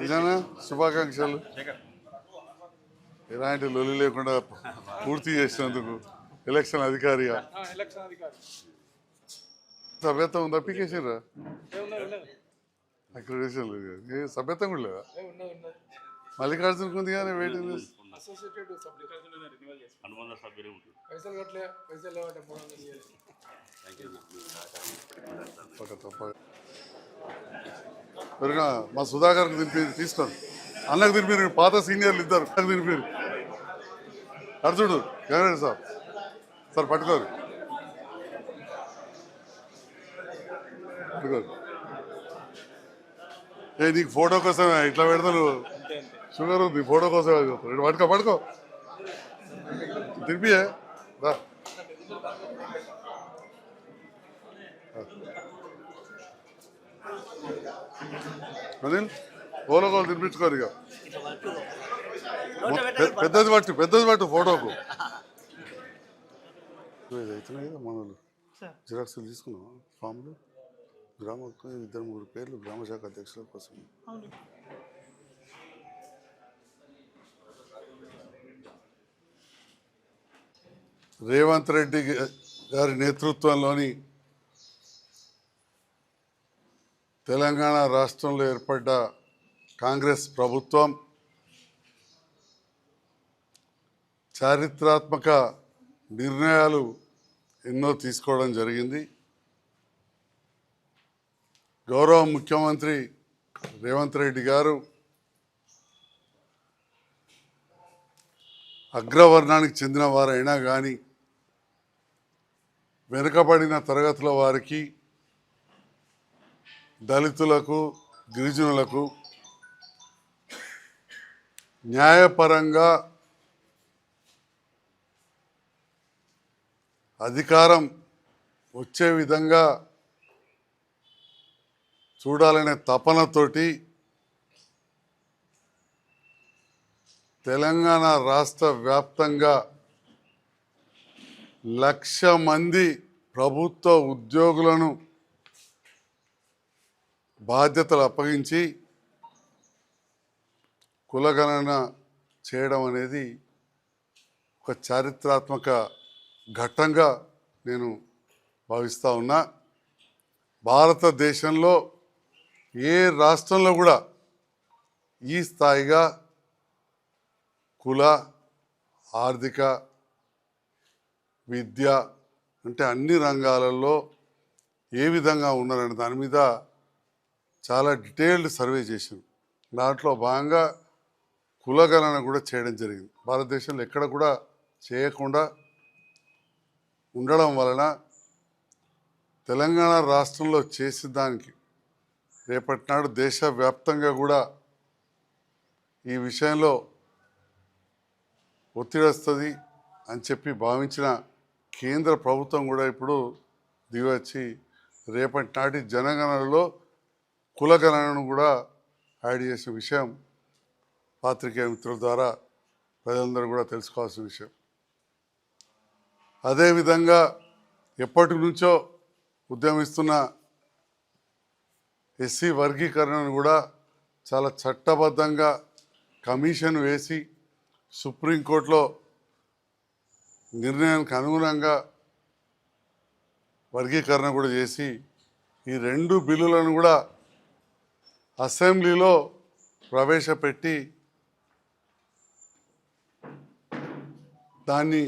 నిజానా? శుభాకాంక్షలు. ఎలాంటి లొల్లి లేకుండా పూర్తి చేసినందుకు ఎలక్షన్ అధికారిగా. సభ్యత్వం ఉందా? అప్లికేషన్ అక్రిడేషన్ లేదు. ఏ సభ్యత్వం కూడా లేదా? ఏ ఉన్నది ఉన్నది మల్లికార్జున ఉంది కానీ వెయిటింగ్ లిస్ట్ అసోసియేటెడ్ సభ్యులు అనుబంధ సభ్యులే ఉంటుంది పైసలు కట్టలే పైసలు లేవంటే పెరుగా మా సుధాకర్కి దింపి తీసుకోండి. అన్నకు దింపారు పాత సీనియర్లు ఇద్దరు. అన్నకు దింపారు. అర్జుడు గంగారెడ్డి సార్ సార్ పట్టుకోరు. పట్టుకోరు. ఏ నీకు ఫోటో కోసమే ఇట్లా పెడతాను షుగర్ ఉంది ఫోటో కోసమే చెప్తాను. ఇటు పట్టుకో పట్టుకో తినిపియే రా. అనిల్ ఓలో కోలు తినిపించుకోరు ఇక పెద్దది పట్టు పెద్దది పట్టు ఫోటోకు. ఇది అవుతున్నాయి కదా మనలు జిరాక్స్లు తీసుకున్నాం ఫామ్లు? గ్రామ ఇద్దరు మూడు పేర్లు గ్రామ శాఖ అధ్యక్షుల కోసం. రేవంత్ రెడ్డి గారి నేతృత్వంలోని తెలంగాణ రాష్ట్రంలో ఏర్పడ్డ కాంగ్రెస్ ప్రభుత్వం చారిత్రాత్మక నిర్ణయాలు ఎన్నో తీసుకోవడం జరిగింది. గౌరవ ముఖ్యమంత్రి రేవంత్ రెడ్డి గారు అగ్రవర్ణానికి చెందిన వారైనా కానీ వెనుకబడిన తరగతుల వారికి దళితులకు గిరిజనులకు న్యాయపరంగా అధికారం వచ్చే విధంగా చూడాలనే తపనతోటి తెలంగాణ రాష్ట్ర వ్యాప్తంగా లక్ష మంది ప్రభుత్వ ఉద్యోగులను బాధ్యతలు అప్పగించి కులగణన చేయడం అనేది ఒక చారిత్రాత్మక ఘట్టంగా నేను భావిస్తూ ఉన్నా. భారతదేశంలో ఏ రాష్ట్రంలో కూడా ఈ స్థాయిగా కుల ఆర్థిక విద్య అంటే అన్ని రంగాలలో ఏ విధంగా ఉన్నారని దాని మీద చాలా డీటెయిల్డ్ సర్వే చేసాం దాంట్లో భాగంగా కులగణన కూడా చేయడం జరిగింది. భారతదేశంలో ఎక్కడ కూడా చేయకుండా ఉండడం వలన తెలంగాణ రాష్ట్రంలో చేసిన దానికి రేపటి నాడు దేశవ్యాప్తంగా కూడా ఈ విషయంలో ఒత్తిడి వస్తుంది అని చెప్పి భావించిన కేంద్ర ప్రభుత్వం కూడా ఇప్పుడు దిగివచ్చి రేపటి నాటి జనగణనలో కులగణనను కూడా యాడ్ చేసిన విషయం పాత్రికేయ మిత్రుల ద్వారా ప్రజలందరూ కూడా తెలుసుకోవాల్సిన విషయం. అదేవిధంగా ఎప్పటి నుంచో ఉద్యమిస్తున్న ఎస్సీ వర్గీకరణను కూడా చాలా చట్టబద్ధంగా కమిషన్ వేసి సుప్రీంకోర్టులో నిర్ణయానికి అనుగుణంగా వర్గీకరణ కూడా చేసి ఈ రెండు బిల్లులను కూడా అసెంబ్లీలో ప్రవేశపెట్టి దాన్ని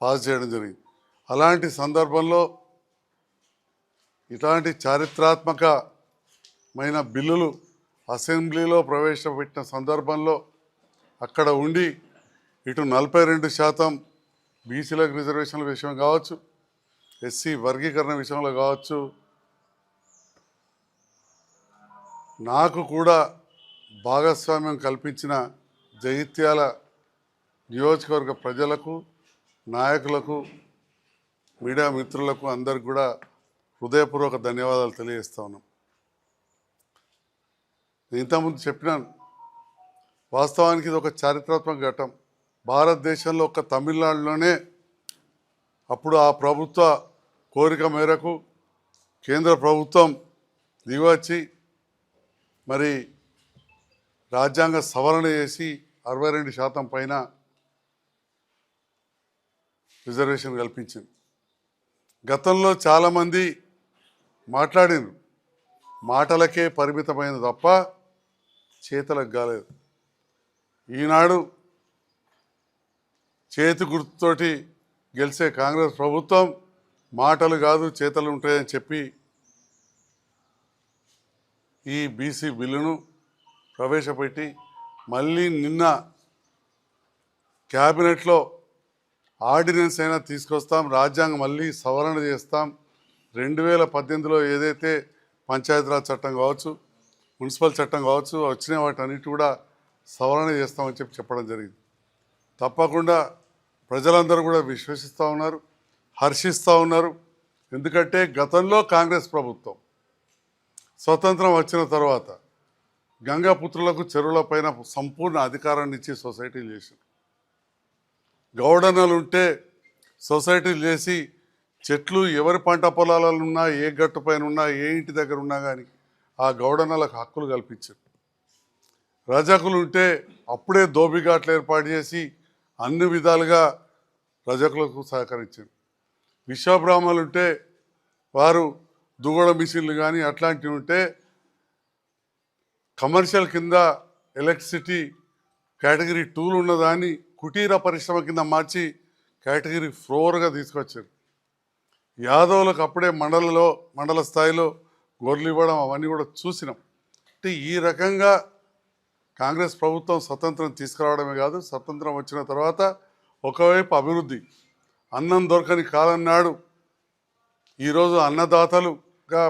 పాస్ చేయడం జరిగింది. అలాంటి సందర్భంలో ఇలాంటి చారిత్రాత్మకమైన బిల్లులు అసెంబ్లీలో ప్రవేశపెట్టిన సందర్భంలో అక్కడ ఉండి ఇటు నలభై రెండు శాతం బీసీలకు రిజర్వేషన్ల విషయం కావచ్చు ఎస్సీ వర్గీకరణ విషయంలో కావచ్చు. నాకు కూడా భాగస్వామ్యం కల్పించిన జగిత్యాల నియోజకవర్గ ప్రజలకు నాయకులకు మీడియా మిత్రులకు అందరికి కూడా హృదయపూర్వక ధన్యవాదాలు తెలియజేస్తా ఉన్నాం. నేను ఇంతకుముందు చెప్పినాను. వాస్తవానికి ఇది ఒక చారిత్రాత్మక ఘట్టం. భారతదేశంలో ఒక తమిళనాడులోనే అప్పుడు ఆ ప్రభుత్వ కోరిక మేరకు కేంద్ర ప్రభుత్వం దిగవచ్చి మరి రాజ్యాంగ సవరణ చేసి అరవై రెండు శాతం పైన రిజర్వేషన్ కల్పించింది. గతంలో చాలామంది మాట్లాడిన మాటలకే పరిమితమైనది తప్ప చేతలకు కాలేదు. ఈనాడు చేతి గుర్తుతోటి గెలిచే కాంగ్రెస్ ప్రభుత్వం మాటలు కాదు చేతలు ఉంటాయని చెప్పి ఈ బీసీ బిల్లును ప్రవేశపెట్టి మళ్ళీ నిన్న క్యాబినెట్లో ఆర్డినెన్స్ అయినా తీసుకొస్తాం రాజ్యాంగం మళ్ళీ సవరణ చేస్తాం. రెండు వేల పద్దెనిమిదిలో ఏదైతే పంచాయతీరాజ్ చట్టం కావచ్చు మున్సిపల్ చట్టం కావచ్చు వచ్చిన వాటన్నిటి కూడా సవరణ చేస్తామని చెప్పి చెప్పడం జరిగింది. తప్పకుండా ప్రజలందరూ కూడా విశ్వసిస్తూ ఉన్నారు హర్షిస్తూ ఉన్నారు. ఎందుకంటే గతంలో కాంగ్రెస్ ప్రభుత్వం స్వతంత్రం వచ్చిన తర్వాత గంగాపుత్రులకు చెరువులపైన సంపూర్ణ అధికారాన్ని ఇచ్చి సొసైటీలు చేశారు గౌడనలు ఉంటే సొసైటీలు చేసి చెట్లు ఎవరి పంట పొలాలలో ఉన్నా ఏ గట్టు పైన ఉన్నా ఏ ఇంటి దగ్గర ఉన్నా కానీ ఆ గౌడన్నలకు హక్కులు కల్పించారు. రజకులు ఉంటే అప్పుడే దోబిఘాట్లు ఏర్పాటు చేసి అన్ని విధాలుగా రజకులకు సహకరించారు. విశ్వబ్రాహ్మణులు ఉంటే వారు దుగడ మిషన్లు కానీ అట్లాంటివి ఉంటే కమర్షియల్ కింద ఎలక్ట్రిసిటీ కేటగిరీ టూలు ఉన్నదాన్ని కుటీర పరిశ్రమ కింద మార్చి కేటగిరీ ఫ్లోర్గా తీసుకొచ్చారు. యాదవులకు అప్పుడే మండలలో మండల స్థాయిలో గొర్రెలు ఇవ్వడం అవన్నీ కూడా చూసినాం. అంటే ఈ రకంగా కాంగ్రెస్ ప్రభుత్వం స్వతంత్రం తీసుకురావడమే కాదు స్వతంత్రం వచ్చిన తర్వాత ఒకవైపు అభివృద్ధి అన్నం దొరకని కాలం నాడు ఈరోజు అన్నదాతలుగా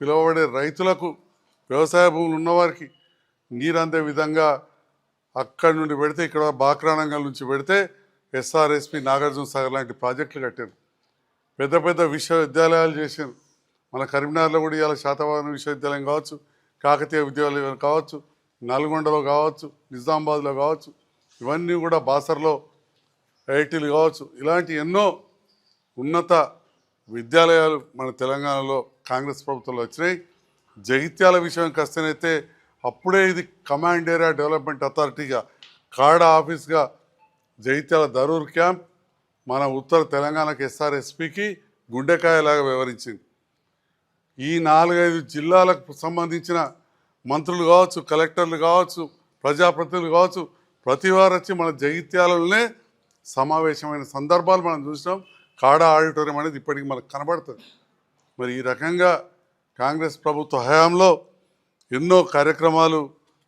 పిలువబడే రైతులకు వ్యవసాయ భూములు ఉన్నవారికి నీరు అందే విధంగా అక్కడి నుండి పెడితే ఇక్కడ బాక్రానంగల్ నుంచి పెడితే ఎస్ఆర్ఎస్పి నాగార్జున సాగర్ లాంటి ప్రాజెక్టులు కట్టారు పెద్ద పెద్ద విశ్వవిద్యాలయాలు చేశారు మన కరీంనగర్లో కూడా ఇవాళ శాతవాహన విశ్వవిద్యాలయం కావచ్చు కాకతీయ విద్యాలయం కావచ్చు నల్గొండలో కావచ్చు నిజామాబాద్లో కావచ్చు ఇవన్నీ కూడా బాసర్లో ఐఐటీలు కావచ్చు ఇలాంటి ఎన్నో ఉన్నత విద్యాలయాలు మన తెలంగాణలో కాంగ్రెస్ ప్రభుత్వంలో వచ్చినాయి. జగిత్యాల విషయానికి వస్తేనైతే అప్పుడే ఇది కమాండ్ ఏరియా డెవలప్మెంట్ అథారిటీగా కాడా ఆఫీస్గా జగిత్యాల దరూర్ క్యాంప్ మన ఉత్తర తెలంగాణకి ఎస్ఆర్ఎస్పికి గుండెకాయలాగా వ్యవహరించింది. ఈ నాలుగైదు జిల్లాలకు సంబంధించిన మంత్రులు కావచ్చు కలెక్టర్లు కావచ్చు ప్రజాప్రతినిధులు కావచ్చు ప్రతి వారు వచ్చి మన జగిత్యాలలోనే సమావేశమైన సందర్భాలు మనం చూసినాం. కాడా ఆడిటోరియం అనేది ఇప్పటికి మనకు కనబడుతుంది. మరి ఈ రకంగా కాంగ్రెస్ ప్రభుత్వ హయాంలో ఎన్నో కార్యక్రమాలు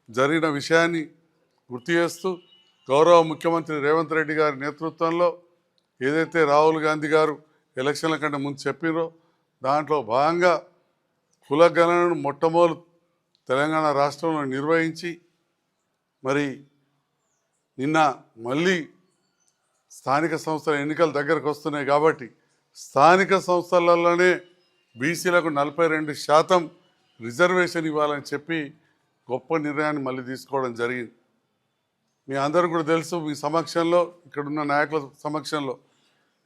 జరిగిన విషయాన్ని గుర్తు చేస్తూ గౌరవ ముఖ్యమంత్రి రేవంత్ రెడ్డి గారి నేతృత్వంలో ఏదైతే రాహుల్ గాంధీ గారు ఎలక్షన్ల కంటే ముందు చెప్పినో దాంట్లో భాగంగా కులగణనను మొట్టమొదలు తెలంగాణ రాష్ట్రంలో నిర్వహించి మరి నిన్న మళ్ళీ స్థానిక సంస్థల ఎన్నికలు దగ్గరకు వస్తున్నాయి కాబట్టి స్థానిక సంస్థలలోనే బీసీలకు నలభై రెండు శాతం రిజర్వేషన్ ఇవ్వాలని చెప్పి గొప్ప నిర్ణయాన్ని మళ్ళీ తీసుకోవడం జరిగింది. మీ అందరూ కూడా తెలుసు మీ సమక్షంలో ఇక్కడున్న నాయకుల సమక్షంలో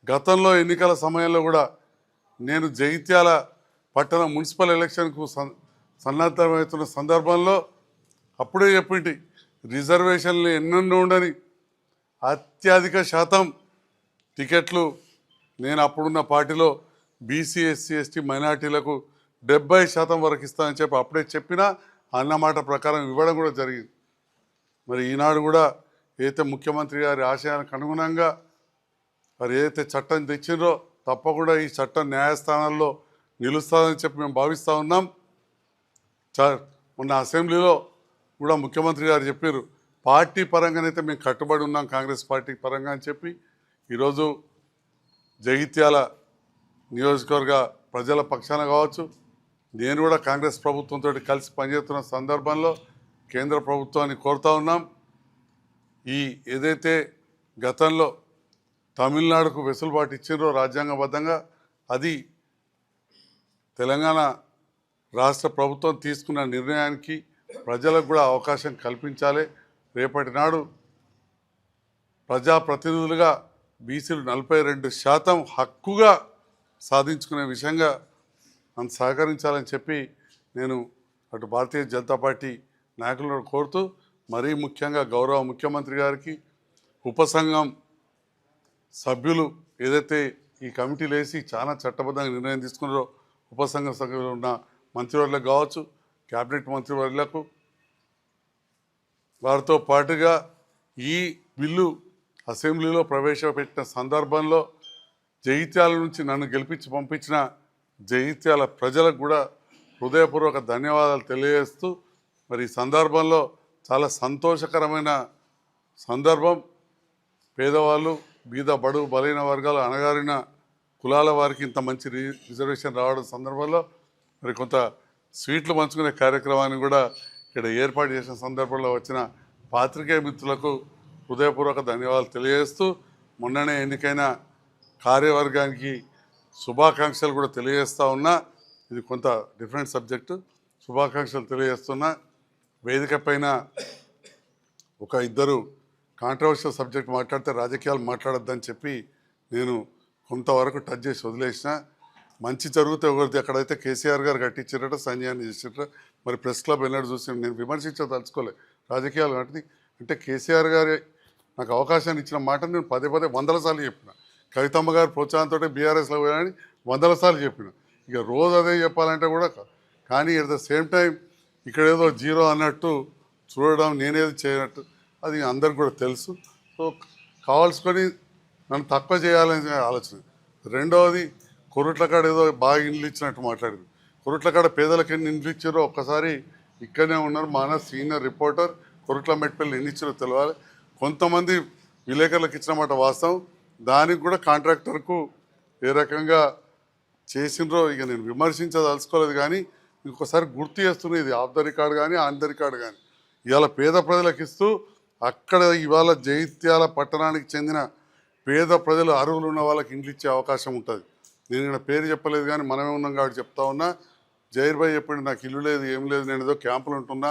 గతంలో ఎన్నికల సమయంలో కూడా నేను జగిత్యాల పట్టణ మున్సిపల్ ఎలక్షన్కు సన్ సన్నద్ధమవుతున్న సందర్భంలో అప్పుడే చెప్పింటి రిజర్వేషన్లు ఎన్నెన్నో ఉండని అత్యధిక శాతం టికెట్లు నేను అప్పుడున్న పార్టీలో బీసీ ఎస్సీ ఎస్టీ మైనార్టీలకు డెబ్బై శాతం వరకు ఇస్తానని చెప్పి అప్పుడే చెప్పినా అన్నమాట ప్రకారం ఇవ్వడం కూడా జరిగింది. మరి ఈనాడు కూడా ఏదైతే ముఖ్యమంత్రి గారి ఆశయానికి అనుగుణంగా మరి ఏదైతే చట్టం తెచ్చిండ్రో తప్పకుండా ఈ చట్టం న్యాయస్థానాల్లో నిలుస్తుందని చెప్పి మేము భావిస్తూ ఉన్నాం. చ- మొన్న అసెంబ్లీలో కూడా ముఖ్యమంత్రి గారు చెప్పారు పార్టీ పరంగానైతే మేము కట్టుబడి ఉన్నాం కాంగ్రెస్ పార్టీ పరంగా అని చెప్పి. ఈరోజు జగిత్యాల నియోజకవర్గ ప్రజల పక్షాన కావచ్చు నేను కూడా కాంగ్రెస్ ప్రభుత్వంతో కలిసి పనిచేస్తున్న సందర్భంలో కేంద్ర ప్రభుత్వాన్ని కోరుతా ఉన్నాం. ఈ ఏదైతే గతంలో తమిళనాడుకు వెసులుబాటు ఇచ్చిండ్రో రాజ్యాంగబద్ధంగా అది తెలంగాణ రాష్ట్ర ప్రభుత్వం తీసుకున్న నిర్ణయానికి ప్రజలకు కూడా అవకాశం కల్పించాలి. రేపటి నాడు ప్రజాప్రతినిధులుగా బీసీలు నలభై రెండు శాతం హక్కుగా సాధించుకునే విషయంగా మనం సహకరించాలని చెప్పి నేను అటు భారతీయ జనతా పార్టీ నాయకులను కోరుతూ మరీ ముఖ్యంగా గౌరవ ముఖ్యమంత్రి గారికి ఉపసంఘం సభ్యులు ఏదైతే ఈ కమిటీలు వేసి చాలా చట్టబద్ధంగా నిర్ణయం తీసుకున్నారో ఉపసంఘ సభ్యులు ఉన్న మంత్రివర్యులకు కావచ్చు క్యాబినెట్ మంత్రివర్యులకు వారితో పాటుగా ఈ బిల్లు అసెంబ్లీలో ప్రవేశపెట్టిన సందర్భంలో జైత్యాల నుంచి నన్ను గెలిపించి పంపించిన జైత్యాల ప్రజలకు కూడా హృదయపూర్వక ధన్యవాదాలు తెలియజేస్తూ మరి ఈ సందర్భంలో చాలా సంతోషకరమైన సందర్భం. పేదవాళ్ళు బీద బడుగు బలైన వర్గాలు అణగారిన కులాల వారికి ఇంత మంచి రి రిజర్వేషన్ రావడం సందర్భంలో మరి కొంత స్వీట్లు పంచుకునే కార్యక్రమాన్ని కూడా ఇక్కడ ఏర్పాటు చేసిన సందర్భంలో వచ్చిన పాత్రికేయ మిత్రులకు హృదయపూర్వక ధన్యవాదాలు తెలియజేస్తూ మొన్ననే ఎన్నికైన కార్యవర్గానికి శుభాకాంక్షలు కూడా తెలియజేస్తూ ఉన్నా. ఇది కొంత డిఫరెంట్ సబ్జెక్టు. శుభాకాంక్షలు తెలియజేస్తున్నా. వేదిక పైన ఒక ఇద్దరు కాంట్రవర్షియల్ సబ్జెక్ట్ మాట్లాడితే రాజకీయాలు మాట్లాడొద్దని చెప్పి నేను కొంతవరకు టచ్ చేసి వదిలేసిన మంచి జరిగితే ఒకరిది ఎక్కడైతే కేసీఆర్ గారు కట్టించారట సంజయాన్ని చేసిరట మరి ప్రెస్ క్లబ్ ఎన్నడూ చూసి నేను విమర్శించదలుచుకోలే రాజకీయాలు కాబట్టి అంటే కేసీఆర్ గారి నాకు అవకాశాన్ని ఇచ్చిన మాట నేను పదే పదే వందల సార్లు చెప్పిన. కవితమ్మ గారు ప్రోత్సాహంతో బీఆర్ఎస్లో పోయానని వందల సార్లు చెప్పిన. ఇక రోజు అదే చెప్పాలంటే కూడా కానీ ఎట్ ద సేమ్ టైం ఇక్కడ ఏదో జీరో అన్నట్టు చూడడం నేనేది చేయనట్టు అది అందరికి కూడా తెలుసు. సో కావాల్సుకొని నన్ను తక్కువ చేయాలని ఆలోచన. రెండవది కొరట్ల కాడ ఏదో బాగా ఇండ్లు ఇచ్చినట్టు మాట్లాడింది. కొరట్ల కాడ పేదలకు ఎన్ని ఇండ్లు ఇచ్చారో ఒక్కసారి ఇక్కడనే ఉన్నారు. మన సీనియర్ రిపోర్టర్ కొరుట్ల మెట్పల్లి ఎన్ని ఇచ్చారో తెలవాలి. కొంతమంది విలేకరులకు ఇచ్చిన మాట వాస్తవం. దానికి కూడా కాంట్రాక్టర్కు ఏ రకంగా చేసిండ్రో ఇక నేను విమర్శించదలుచుకోలేదు కానీ ఇంకొకసారి గుర్తు చేస్తున్నది ఇది. ఆఫ్ ద రికార్డ్ కానీ ఆన్ ద రికార్డ్ కానీ. ఇవాళ పేద ప్రజలకు ఇస్తూ అక్కడ ఇవాళ జైత్యాల పట్టణానికి చెందిన పేద ప్రజలు అరువులు ఉన్న వాళ్ళకి ఇండ్లు ఇచ్చే అవకాశం ఉంటుంది. నేను ఇక్కడ పేరు చెప్పలేదు కానీ మనమే ఉన్నాం కాబట్టి చెప్తా ఉన్నా జైర్ భాయ్ చెప్పండి నాకు ఇల్లు లేదు ఏం లేదు నేను ఏదో క్యాంపులు ఉంటున్నా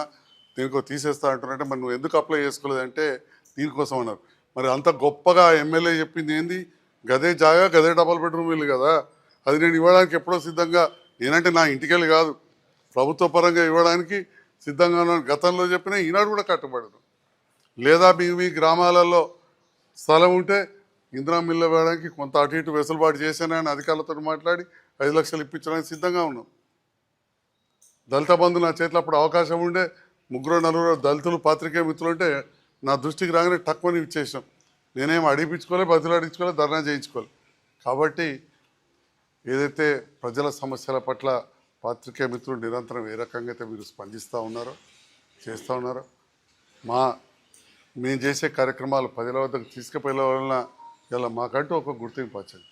దీనికో తీసేస్తా అంటున్నట్టే మరి నువ్వు ఎందుకు అప్లై చేసుకోలేదంటే దీనికోసం అన్నారు. మరి అంత గొప్పగా ఎమ్మెల్యే చెప్పింది ఏంది? గదే జాగా గదే డబల్ బెడ్రూమ్ ఇల్లు కదా. అది నేను ఇవ్వడానికి ఎప్పుడో సిద్ధంగా నేనంటే నా ఇంటికెళ్ళి కాదు. ప్రభుత్వ పరంగా ఇవ్వడానికి సిద్ధంగా ఉన్నాను. గతంలో చెప్పిన ఈనాడు కూడా కట్టుబడను. లేదా మీ మీ గ్రామాలలో స్థలం ఉంటే ఇందిరా మిల్లు వేయడానికి కొంత అటు ఇటు వెసులుబాటు చేశానని అధికారులతో మాట్లాడి ఐదు లక్షలు ఇప్పించడానికి సిద్ధంగా ఉన్నాం. దళిత బంధు నా చేతిలో అప్పుడు అవకాశం ఉండే ముగ్గురు నలుగురు దళితులు పాత్రికేయ మిత్రులు ఉంటే నా దృష్టికి రాగానే తక్కువని ఇచ్చేసాం. నేనేం అడిపించుకోలే బతులాడించుకోలే ధర్నా చేయించుకోలే. కాబట్టి ఏదైతే ప్రజల సమస్యల పట్ల పాత్రికేయ మిత్రులు నిరంతరం ఏ రకంగా అయితే మీరు స్పందిస్తూ ఉన్నారో చేస్తూ ఉన్నారో మా మేము చేసే కార్యక్రమాలు ప్రజల వద్దకు తీసుకుపోయే వలన ఇలా మాకంటూ ఒక గుర్తింపు వచ్చింది.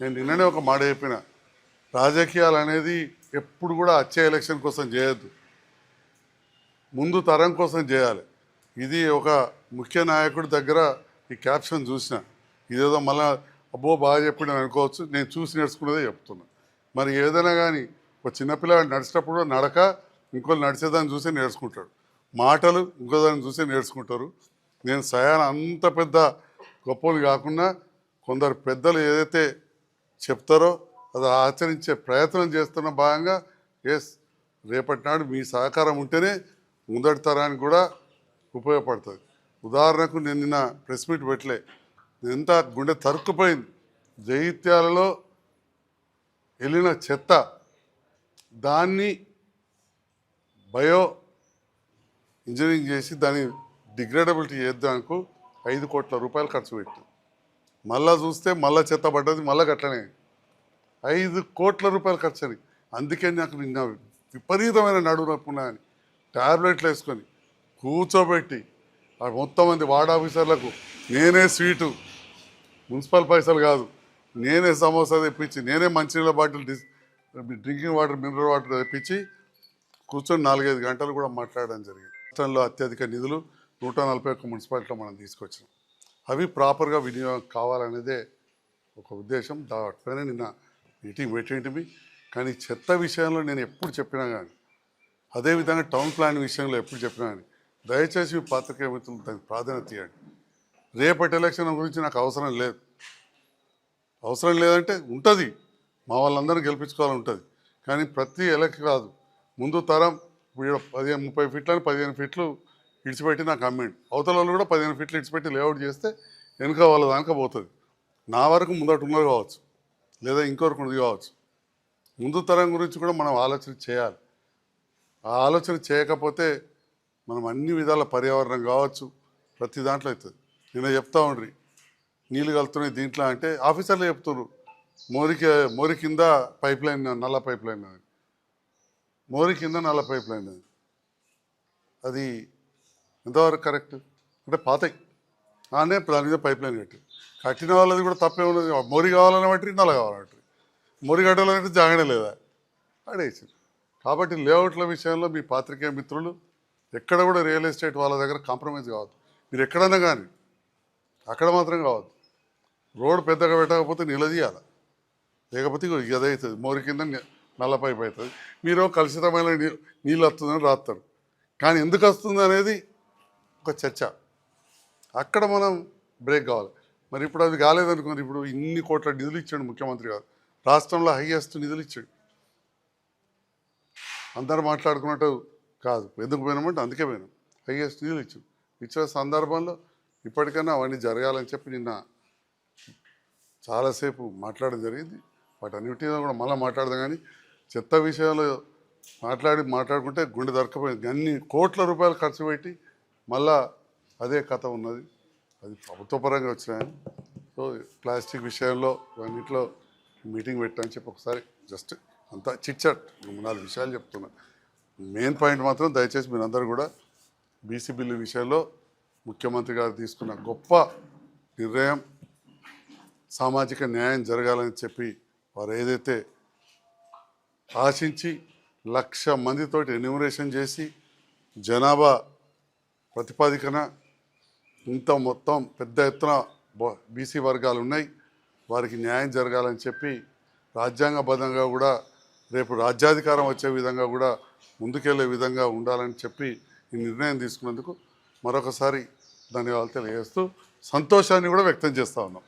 నేను నిన్ననే ఒక మాట చెప్పిన. రాజకీయాలు అనేది ఎప్పుడు కూడా వచ్చే ఎలక్షన్ కోసం చేయొద్దు. ముందు తరం కోసం చేయాలి. ఇది ఒక ముఖ్య నాయకుడి దగ్గర ఈ క్యాప్షన్ చూసిన. ఇదేదో మళ్ళీ అబ్బో బాగా చెప్పిన అనుకోవచ్చు. నేను చూసి నేర్చుకున్నదే చెప్తున్నా. మరి ఏదైనా కానీ ఒక చిన్నపిల్లాడు నడిచేటప్పుడు నడక ఇంకోళ్ళు నడిచేదాన్ని చూసి నేర్చుకుంటాడు. మాటలు ఇంకోదాన్ని చూసి నేర్చుకుంటారు. నేను సయాన అంత పెద్ద గొప్పలు కాకుండా కొందరు పెద్దలు ఏదైతే చెప్తారో అది ఆచరించే ప్రయత్నం చేస్తున్న భాగంగా ఎస్ రేపటి నాడు మీ సహకారం ఉంటేనే ముందటి తరానికి కూడా ఉపయోగపడుతుంది. ఉదాహరణకు నేను నిన్న ప్రెస్ మీట్ పెట్టలే. ఎంత గుండె తరుక్కుపోయింది. జైత్యాలలో వెళ్ళిన చెత్త దాన్ని బయో ఇంజనీరింగ్ చేసి దాన్ని డిగ్రేడబిలిటీ చేద్దానికి ఐదు కోట్ల రూపాయలు ఖర్చు పెట్టి. మళ్ళా చూస్తే మళ్ళా చెత్త పడ్డది మళ్ళా గట్లనే. ఐదు కోట్ల రూపాయలు ఖర్చు అని అందుకే నాకు నిన్న విపరీతమైన నడువు నొప్పి అని ట్యాబ్లెట్లు వేసుకొని కూర్చోబెట్టి ఆ మొత్తం మంది వార్డ్ ఆఫీసర్లకు నేనే స్వీటు. మున్సిపల్ పైసలు కాదు. నేనే సమోసా తెప్పించి నేనే మంచినీళ్ళ bottle drinking water mineral water తెప్పించి కూర్చొని నాలుగైదు గంటలు కూడా మాట్లాడడం జరిగింది. రాష్ట్రంలో అత్యధిక నిధులు నూట నలభై ఒక్క మున్సిపాలిటీలో మనం తీసుకొచ్చినాం అవి ప్రాపర్గా వినియోగం కావాలనేదే ఒక ఉద్దేశం. దాటిపైన నిన్న మీటింగ్ పెట్టేంటివి కానీ చెత్త విషయంలో నేను ఎప్పుడు చెప్పినా కానీ అదేవిధంగా టౌన్ ప్లాన్ విషయంలో ఎప్పుడు చెప్పినా కానీ దయచేసి మీ పాత్రికేయ మిత్రులు దానికి ప్రాధాన్యత ఇవ్వండి. రేపటి ఎలక్షన్ గురించి నాకు అవసరం లేదు. అవసరం లేదంటే ఉంటుంది. మా వాళ్ళందరూ గెలిపించుకోవాలని ఉంటుంది. కానీ ప్రతి ఎలక్ట్ కాదు. ముందు తరం ఇప్పుడు పదిహేను ముప్పై ఫీట్లని పదిహేను ఫీట్లు ఇడిచిపెట్టి నాకు అమ్మిండు. అవతల వాళ్ళు కూడా పదిహేను ఫీట్లు ఇడిచిపెట్టి లేఅవుట్ చేస్తే వెనుక వాళ్ళ దానిక పోతుంది. నా వరకు ముందట ఉన్నది కావచ్చు లేదా ఇంకొకరికి ఉన్నది కావచ్చు. ముందు తరం గురించి కూడా మనం ఆలోచన చేయాలి. ఆ ఆలోచన చేయకపోతే మనం అన్ని విధాల పర్యావరణం కావచ్చు ప్రతి దాంట్లో అవుతుంది నేను చెప్తా ఉండ్రి నీళ్ళు కలుతున్నాయి దీంట్లో అంటే ఆఫీసర్లు చెప్తున్నారు మోరికి మోరి కింద పైప్ లైన్ నల్ల పైప్ లైన్ మోరి కింద నల్ల పైప్ లైన్ అది అది ఎంతవరకు కరెక్ట్? అంటే పాతయి. అనే దాని మీద పైప్ లైన్ కట్టి. కట్టిన వాళ్ళది కూడా తప్పే ఉన్నది మొరి కావాలని బట్టి నల్ల కావాలంటే మొరి కట్టాలంటే జాగనే లేదా? అడేసి కాబట్టి లేఅవుట్ల విషయంలో మీ పాత్రికేయ మిత్రులు ఎక్కడ కూడా రియల్ ఎస్టేట్ వాళ్ళ దగ్గర కాంప్రమైజ్ కావద్దు. మీరు ఎక్కడన్నా కానీ అక్కడ మాత్రం కావద్దు. రోడ్ పెద్దగా పెట్టకపోతే నిలదీయాలి? లేకపోతే ఇగో అవుతుంది మోరి కింద నల్ల పైపు అవుతుంది మీరు కలుషితమైన నీళ్ళు వస్తుందని రాస్తారు కానీ ఎందుకు వస్తుంది అనేది ఒక చర్చ. అక్కడ మనం బ్రేక్ కావాలి. మరి ఇప్పుడు అది కాలేదనుకోండి ఇప్పుడు ఇన్ని కోట్ల నిధులు ఇచ్చాడు ముఖ్యమంత్రి గారు. రాష్ట్రంలో హైయెస్ట్ నిధులు ఇచ్చాడు. అందరు మాట్లాడుకున్నట్టు కాదు. ఎందుకు పోయినామంటే అందుకే పోయినాం. హైయెస్ట్ నిధులు ఇచ్చాం ఇచ్చిన సందర్భంలో ఇప్పటికైనా అవన్నీ జరగాలని చెప్పి నిన్న చాలాసేపు మాట్లాడడం జరిగింది. వాటన్నిటిలో కూడా మళ్ళీ మాట్లాడదాం కానీ చెత్త విషయంలో మాట్లాడి మాట్లాడుకుంటే గుండె దొరకపోయింది. అన్ని కోట్ల రూపాయలు ఖర్చు పెట్టి మళ్ళా అదే కథ ఉన్నది. అది ప్రభుత్వ పరంగా వచ్చినాయని సో ప్లాస్టిక్ విషయంలో అన్నింటిలో మీటింగ్ పెట్టాలని చెప్పి ఒకసారి జస్ట్ అంతా చిట్చాట్ నాలుగు విషయాలు చెప్తున్నా. మెయిన్ పాయింట్ మాత్రం దయచేసి మీరందరూ కూడా బీసీ బిల్లు విషయంలో ముఖ్యమంత్రి గారు తీసుకున్న గొప్ప నిర్ణయం సామాజిక న్యాయం జరగాలని చెప్పి వారు ఏదైతే ఆశించి లక్ష మందితోటి ఎన్యూమరేషన్ చేసి జనాభా ప్రతిపాదికన ఇంత మొత్తం పెద్ద ఎత్తున బీసీ వర్గాలు ఉన్నాయి వారికి న్యాయం జరగాలని చెప్పి రాజ్యాంగబద్ధంగా కూడా రేపు రాజ్యాధికారం వచ్చే విధంగా కూడా ముందుకెళ్ళే విధంగా ఉండాలని చెప్పి ఈ నిర్ణయం తీసుకున్నందుకు మరొకసారి ధన్యవాదాలు తెలియజేస్తూ సంతోషాన్ని కూడా వ్యక్తం చేస్తూ ఉన్నాం.